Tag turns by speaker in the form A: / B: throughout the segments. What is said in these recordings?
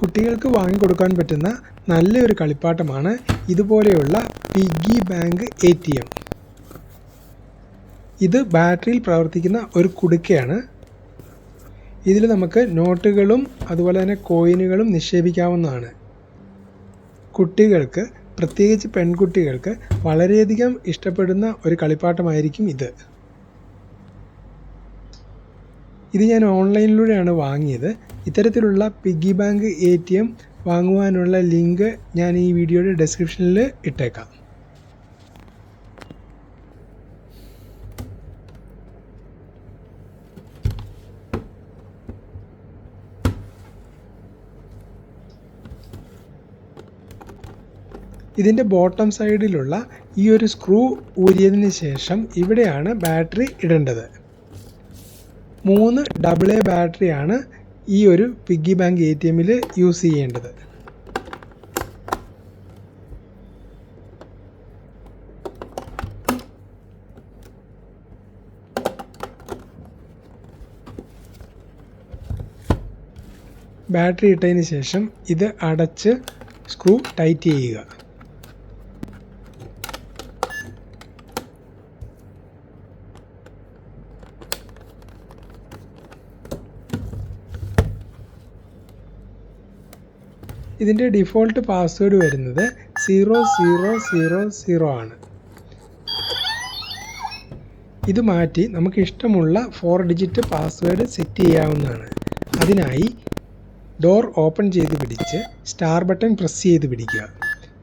A: കുട്ടികൾക്ക് വാങ്ങിക്കൊടുക്കാൻ പറ്റുന്ന നല്ലൊരു കളിപ്പാട്ടമാണ് ഇതുപോലെയുള്ള piggy bank A T M ഇത് ബാറ്ററിയിൽ പ്രവർത്തിക്കുന്ന ഒരു കുടുക്കയാണ്. ഇതിൽ നമുക്ക് നോട്ടുകളും അതുപോലെ തന്നെ കോയിനുകളും നിക്ഷേപിക്കാവുന്നതാണ്. കുട്ടികൾക്ക് പ്രത്യേകിച്ച് പെൺകുട്ടികൾക്ക് വളരെയധികം ഇഷ്ടപ്പെടുന്ന ഒരു കളിപ്പാട്ടമായിരിക്കും ഇത്. ഇത് ഞാൻ ഓൺലൈനിലൂടെയാണ് വാങ്ങിയത്. ഇത്തരത്തിലുള്ള piggy bank A T M വാങ്ങുവാനുള്ള link ഞാൻ ഈ വീഡിയോയുടെ ഡെസ്ക്രിപ്ഷനിൽ ഇട്ടേക്കാം. ഇതിന്റെ ബോട്ടം സൈഡിലുള്ള ഈ ഒരു സ്ക്രൂ ഊരിയതിന് ശേഷം ഇവിടെയാണ് ബാറ്ററി ഇടേണ്ടത്. മൂന്ന് ഡബിൾ എ ബാറ്ററിയാണ് ഈ ഒരു പിഗ്ഗി ബാങ്ക് എ ടി എമ്മിൽ യൂസ് ചെയ്യേണ്ടത്. ബാറ്ററി ഇട്ടതിന് ശേഷം ഇത് അടച്ച് സ്ക്രൂ ടൈറ്റ് ചെയ്യുക. ഇതിന്റെ ഡിഫോൾട്ട് പാസ്വേഡ് വരുന്നത് സീറോ സീറോ സീറോ സീറോ ആണ്. ഇത് മാറ്റി നമുക്ക് ഇഷ്ടമുള്ള ഫോർ ഡിജിറ്റ് പാസ്വേഡ് സെറ്റ് ചെയ്യാവുന്നതാണ്. അതിനായി ഡോർ ഓപ്പൺ ചെയ്ത് പിടിച്ച് സ്റ്റാർ ബട്ടൺ പ്രസ് ചെയ്ത് പിടിക്കുക.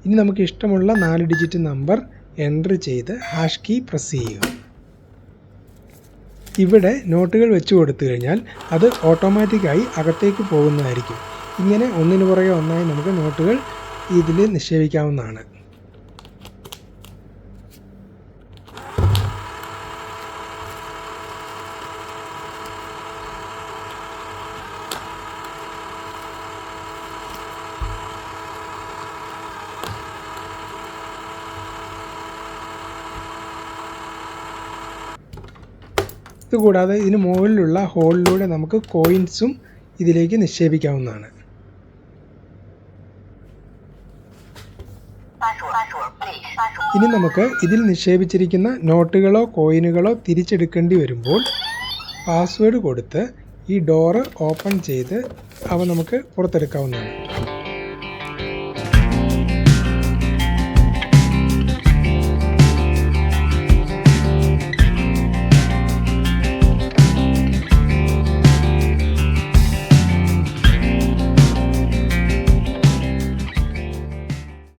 A: ഇനി നമുക്ക് ഇഷ്ടമുള്ള നാല് ഡിജിറ്റ് നമ്പർ എന്റർ ചെയ്ത് ഹാഷ് കീ പ്രസ് ചെയ്യുക. ഇവിടെ നോട്ടുകൾ വെച്ച് കൊടുത്തു കഴിഞ്ഞാൽ അത് ഓട്ടോമാറ്റിക്കായി അകത്തേക്ക് പോകുന്നതായിരിക്കും. ഇങ്ങനെ ഒന്നിനു പുറകെ ഒന്നായി നമുക്ക് നോട്ടുകൾ ഇതിൽ നിക്ഷേപിക്കാവുന്നതാണ്. ഇതുകൂടാതെ ഇതിന് മുകളിലുള്ള ഹോളിലൂടെ നമുക്ക് കോയിൻസും ഇതിലേക്ക് നിക്ഷേപിക്കാവുന്നതാണ്. ഇനി നമുക്ക് ഇതിൽ നിക്ഷേപിച്ചിരിക്കുന്ന നോട്ടുകളോ കോയിനുകളോ തിരിച്ചെടുക്കേണ്ടി വരുമ്പോൾ പാസ്വേഡ് കൊടുത്ത് ഈ ഡോറ് ഓപ്പൺ ചെയ്ത് അവ നമുക്ക് പുറത്തെടുക്കാവുന്നതാണ്.